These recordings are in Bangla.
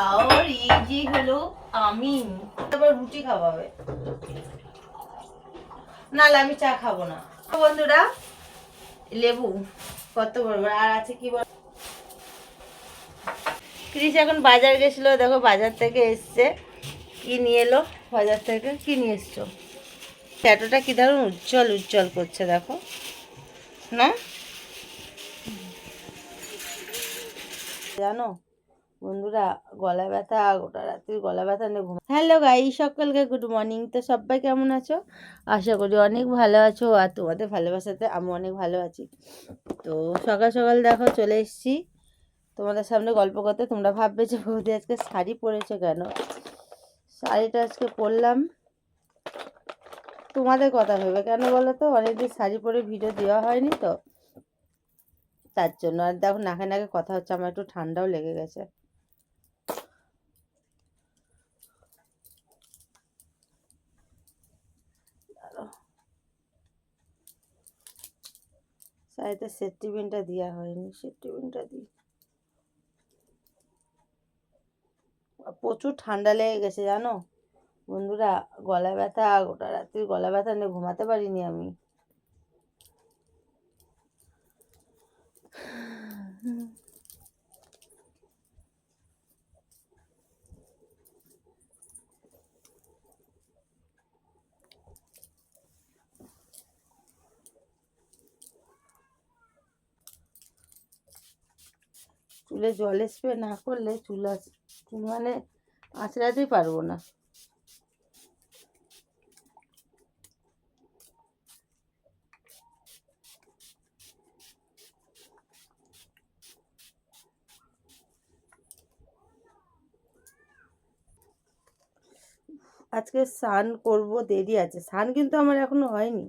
খাওয়ার এই যে হলো আমি তারপর রুটি খাওয়াবে নাহলে আমি চা খাব না। বন্ধুরা, লেবু কত বড় আর আছে কি বল ক্রিস এখন বাজার গেছিল, দেখো বাজার থেকে এসছে। কি নিয়ে এলো? বাজার থেকে কি নিয়ে এসছো? ট্যাটোটা কি ধরুন উজ্জ্বল উজ্জ্বল করছে, দেখো। না? জানো? বন্ধুরা গলা ব্যথা, গোটা রাত্রি গলা ব্যথা নিয়ে ঘুম হ্যালো গাই সকলকে গুড মর্নিং তো সবাই কেমন আছো? আশা করি অনেক ভালো আছো আর তোমাদের ভালোবাসাতে আমি অনেক ভালো আছি। তো সকাল সকাল দেখো চলে এসেছি। তোমাদের সামনে গল্প করতে, তোমরা ভাববে যে বৌদি আজকে শাড়ি পরেছো কেন? শাড়িটা আজকে পরলাম। তোমাদের কথা ভেবে কেন বলো তো? অনেকদিন শাড়ি পরে ভিডিও দেওয়া হয়নি তো। তার জন্য আর দেখো নাকে নাকে কথা হচ্ছে, আমার একটু ঠান্ডাও লেগে গেছে দাঁড়াও। শাড়িতে সেফটি পিনটা দেওয়া হয়নি সেফটি পিনটা দিই প্রচুর ঠান্ডা লেগে গেছে জানো? বন্ধুরা, গলা ব্যথা, গোটা রাত্রি গলা ব্যথা নিয়ে ঘুমাতে পারিনি আমি। চুলে জল স্প্রে না করলে চুল চুল মানে আঁচড়াতেই পারব না। আজকে স্নান করব, দেরি আছে। স্নান কিন্তু আমার এখনও হয়নি।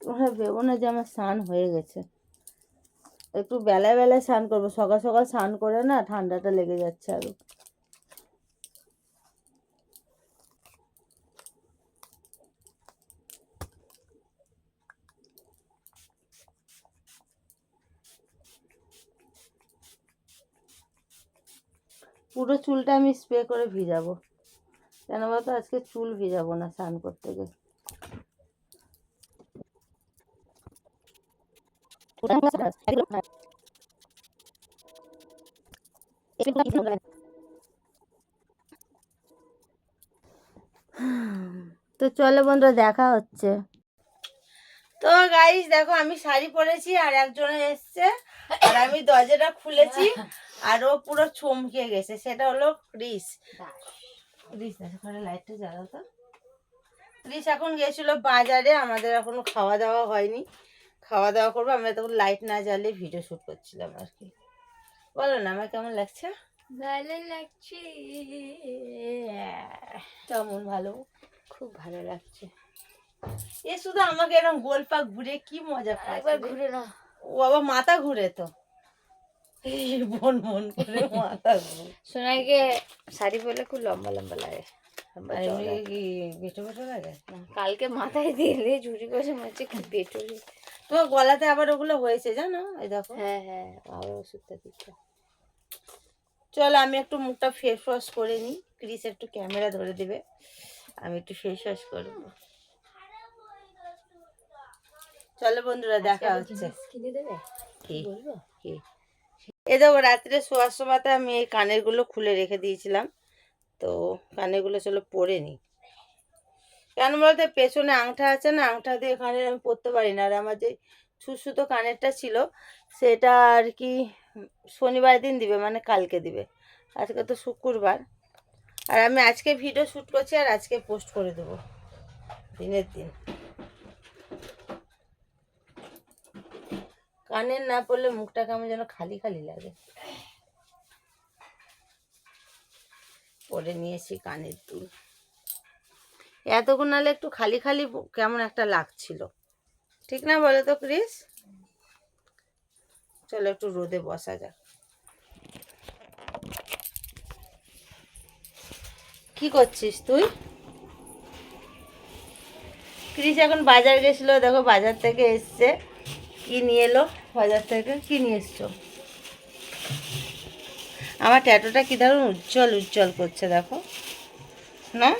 তোমরা ভেবো না যে আমার স্নান হয়ে গেছে। একটু বেলায় বেলায় স্নান করব। সকাল সকাল স্নান করে না ঠান্ডাটা লেগে যাচ্ছে আরও। পুরো চুলটা আমি স্প্রে করে ভিজাবো। কেন বলতো? আজকে চুল ভিজাবো না স্নান করতে গিয়ে। তো চলো বন্ধুরা, দেখা হচ্ছে। তো গাইস দেখো, আমি শাড়ি পরেছি আর একজন এসছে। আর আমি দরজাটা খুলেছি আর ও পুরো চমকে গেছে। সেটা হলো ক্রিস। ক্রিস ঘরে লাইটটা জ্বালাও তো ক্রিস এখন গেছিল বাজারে, আমাদের এখনও খাওয়া দাওয়া হয়নি। খাওয়া দাওয়া করব আমরা তখন লাইট না জ্বালিয়ে ভিডিও শ্যুট করছিলাম আর কি। বলো না আমার কেমন লাগছে? ভালো লাগছে। কেমন ভালো? খুব ভালো লাগছে। এ শুধু আমাকে এরকম গোল পাক ঘুরে কি মজা পায় একবার ঘুরে না ও বাবা মাথা ঘুরে তো। বন মন করে মাথা ঘুরে। সোনাইকে শাড়ি পরলে খুব লম্বা লম্বা লাগে বেটো বেটো লাগে? কালকে মাথায় দিলে ঝুড়ি বসে মনে হচ্ছে কি তোমার গলাতে আবার ওগুলো হয়েছে জানো? এই দেখো। হ্যাঁ হ্যাঁ আবার ওষুধটা দিচ্ছে। চলো আমি একটু মুখটা ফেস ওয়াশ করে নিই। ক্রিস একটু ক্যামেরা ধরে দেবে। আমি একটু ফেস ওয়াশ করব। চলো বন্ধুরা দেখা হচ্ছে। কিনে দেবে? কি বলব? কি? এ দেখো রাত্রে শোয়ার সময়তে আমি এই কানেরগুলো খুলে রেখে দিয়েছিলাম। তো কানেরগুলো চলো পরে নিই। কেন বলতে? পেছনে আংটা আছে না আংটা দিয়ে কানের আমি পরতে পারি না। আর আমার যে সুসুতো কানেরটা ছিল, সেটা আর কি শনিবার দিন দিবে মানে কালকে দিবে। আজকে তো শুক্রবার। আর আমি আজকে ভিডিও শ্যুট করছি আর আজকে পোস্ট করে দেবো। দিনের দিন। কানের না পড়লে মুখটা কেমন যেন খালি খালি লাগে। পরে নিয়েছি কানের দুল। এতক্ষণ নাহলে একটু খালি খালি কেমন একটা লাগছিল। ঠিক না বলো তো, ক্রিস? চলো একটু রোদে বসা যাক। কি করছিস তুই? ক্রিস এখন বাজার গেছিল, দেখো বাজার থেকে এসছে। কি নিয়ে এলো বাজার থেকে? কি নিয়ে এসছো? আমার ট্যাটোটা কি দারুণ উজ্জ্বল উজ্জ্বল করছে, দেখো। না?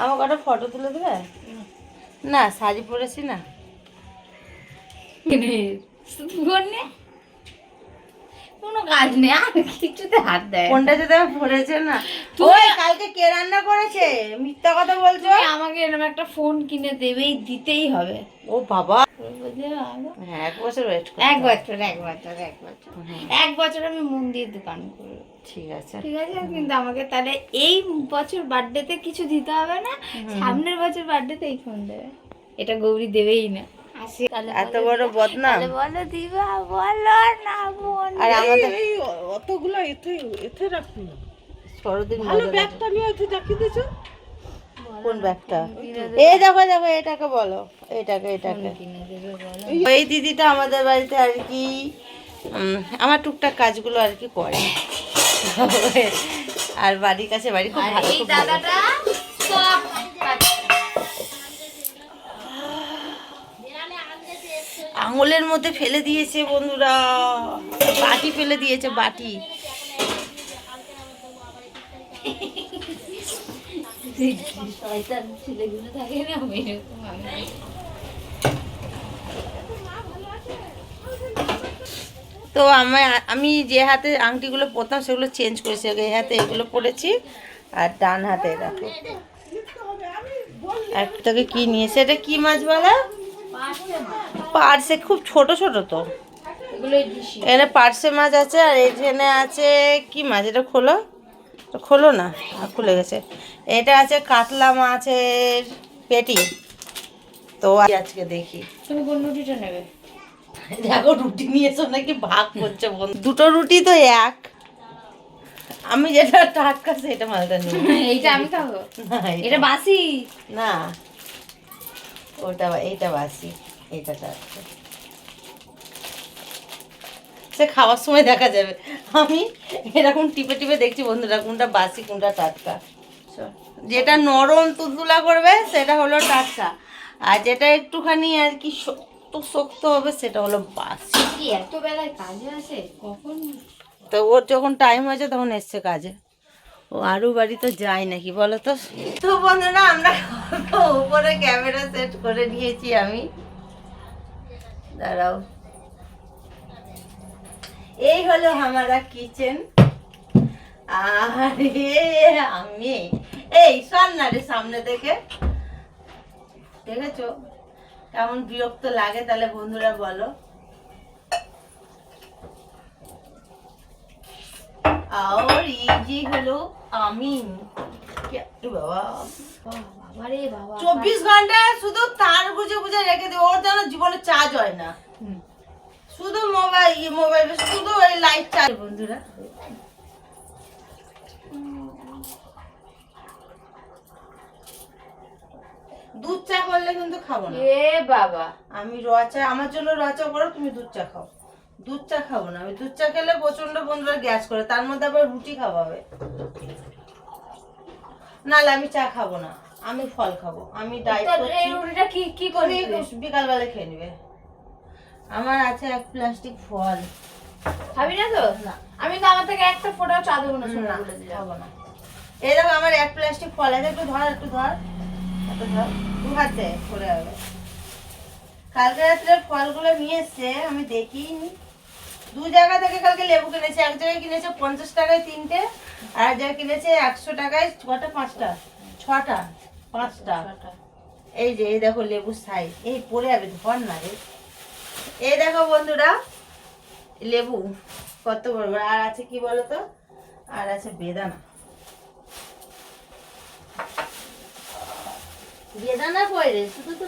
আমার কটা ফটো তুলে দেবে? না শাড়ি পরেছি না। নে কোনো কাজ নেই আর কিছুতে হাত দেয়। পরেছে না। তুই- কালকে কে রান্না করেছে? মিথ্যা কথা বলছো? আমাকে এরকম একটা ফোন কিনে দেবেই দিতেই হবে। ও বাবা। হ্যাঁ এক বছর ওয়েট এক বছর এক বছর এক বছর। এক বছর আমি মন দিয়ে দোকান করব ঠিক আছে। ঠিক আছে কিন্তু আমাকে তাহলে এই বছর বার্থডেতে কিছু দিতে হবে না সামনের বছর বার্থডেতে এই ফোন দেবে। এটা গৌরী দেবেই না। এত বড় বদনাম। বলো দিবা বলো না বোন আর আমাদের অতগুলো এতে এতে রাখুন না। সরদিন ভালো ব্যাগটা নিয়ে এতে রাখিয়ে দিয়েছ কোন ব্যাগটা? এই দেখো দেখো এটাকে বলো। এটাকে এটাকে। এই দিদিটা আমাদের বাড়িতে আর কি আমার টুকটাক কাজগুলো আর কি করে। আর বাড়ির কাছে বাড়ি খুব ভালো খুব ভালো। দাদাটা সব আঙুলের মধ্যে ফেলে দিয়েছে বন্ধুরা। বাটি ফেলে দিয়েছে, বাটি। তো আমি আমি যে হাতে আংটিগুলো পরতাম, সেগুলো চেঞ্জ করেছি। এই হাতে এগুলো পরেছি, আর ডান হাতে দেখো। একটাকে কি নিয়েছে? এটা কি মাছ বলা? পার্সে খুব ছোট ছোট তো। এখানে পার্সে মাছ আছে আর এখানে আছে কি মাছ? এটা খোলো। খোলো না? খুলে গেছে। এটা আছে কাতলা মাছের পেটি। তো আজকে দেখি। তুমি কোন রুটিটা নেবে? দেখো রুটি নিয়েছো নাকি? ভাগ করছে বন্ধু। দুটো রুটি তো এক। আমি যেটা টাটকা সেটা মালটা নিই এইটা আমি খাব? এটা- বাসি? না। ওটা এইটা বাসি। সে খাওয়ার সময় দেখা যাবে। আমি এরকম টিপে টিপে দেখছি বন্ধুরা কোনটা বাসি কোনটা টাটকা। যেটা নরম তুলতুলা করবে সেটা হলো টাটকা। আর যেটা একটুখানি আর কি শক্ত শক্ত হবে সেটা হলো বাসি। কি এত বেলায় কাজে আসে? কখন? তো ওর যখন টাইম হয়েছে তখন এসছে কাজে। ও আরু বাড়ি তো যায় নাকি বলো তো? তো বন্ধুরা আমরা উপরে ক্যামেরা সেট করে নিয়েছি আমি। দাঁড়াও। এই হলো আমারা কিচেন। আর আমি, এই, শোন সামনে থেকে দেখেছ? কেমন বিরক্ত লাগে তাহলে বন্ধুরা বলো। আর যে হলো আমি এ বাবা বাবা রে বাবা। চব্বিশ ঘণ্টা শুধু তার বুঝে বুঝে রেখে দেবে ওর যেন জীবনে চার্জ হয় না। শুধু মোবাইল মোবাইল শুধু ওই লাইট চার্জ বন্ধুরা। দুধ চা করলে কিন্তু খাব না। এ বাবা। আমি র চা আমার জন্য র চা করো তুমি দুধ চা খাও। দুধ চা খাব না। আমি দুধ চা খেলে প্রচণ্ড বন্ধুরা গ্যাস করে তার মধ্যে আবার রুটি খাওয়াবে নাহলে আমি চা খাব না। আমি ফল খাব। আমি ডায়েট করছি। এই রুটিটা কি কি করবি বিকালবেলা খেয়ে নেবে। আমার আছে এক প্লাস্টিক ফল। খাবি না তো? না। আমি তো আমার থেকে একটা ফোটাও চা দেবো না খাব না। এই দেখো আমার এক প্লাস্টিক ফল আছে একটু ধর একটু ধর। একটু ধর। দু হাতে পড়ে যাবে। কালকে রাত্রে ফলগুলো নিয়ে এসছে আমি দেখিনি। দু জায়গা থেকে কালকে লেবু কিনেছে। এক জায়গায় কিনেছে পঞ্চাশ টাকায় তিনটে আর এক জায়গায় কিনেছে একশো টাকায় ছটা পাঁচটা ছটা। পাঁচটা। এই যে এই দেখো লেবুর সাইজ। এই পড়ে যাবে ধর না রে। এই দেখো বন্ধুরা লেবু কত বড় আর আছে কি বলো তো আর আছে বেদানা। বেদানা কই রে? শুধু তো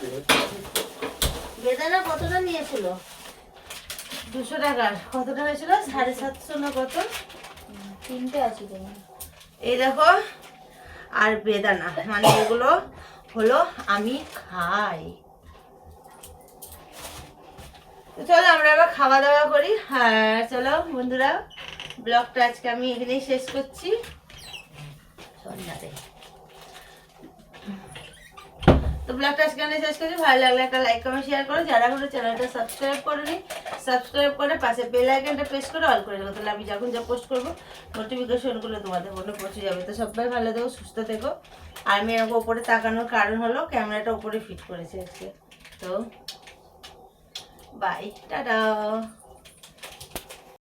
বেদানা কতটা নিয়েছিল? দুশো টাকার কত টাকা ছিল? সাড়ে সাতশো না কত? তিনটে আছে তোমার এই দেখো আর বেদানা মানে এগুলো হলো আমি খাই। চলো আমরা এবার খাওয়া দাওয়া করি। হ্যাঁ চলো বন্ধুরা, ব্লগটা আজকে আমি এখানেই শেষ করছি। সন্ধ্যাতে তো ব্লগটা আজকে আমি শেষ করছি। ভালো লাগলে একটা লাইক কমেন্ট শেয়ার করো। যারা এখনও চ্যানেলটা সাবস্ক্রাইব করেনি সাবস্ক্রাইব করে পাশে বেল আইকনটা প্রেস করে অল করে দেবো তাহলে আমি যখন যা পোস্ট করব নোটিফিকেশনগুলো তোমাদের মনে পৌঁছে যাবে। তো সবাই ভালো থেকো, সুস্থ থেকো। আর আমি এরকম উপরে তাকানোর কারণ হলো ক্যামেরাটা উপরে ফিট করেছে আজকে। তো বাই টাটা।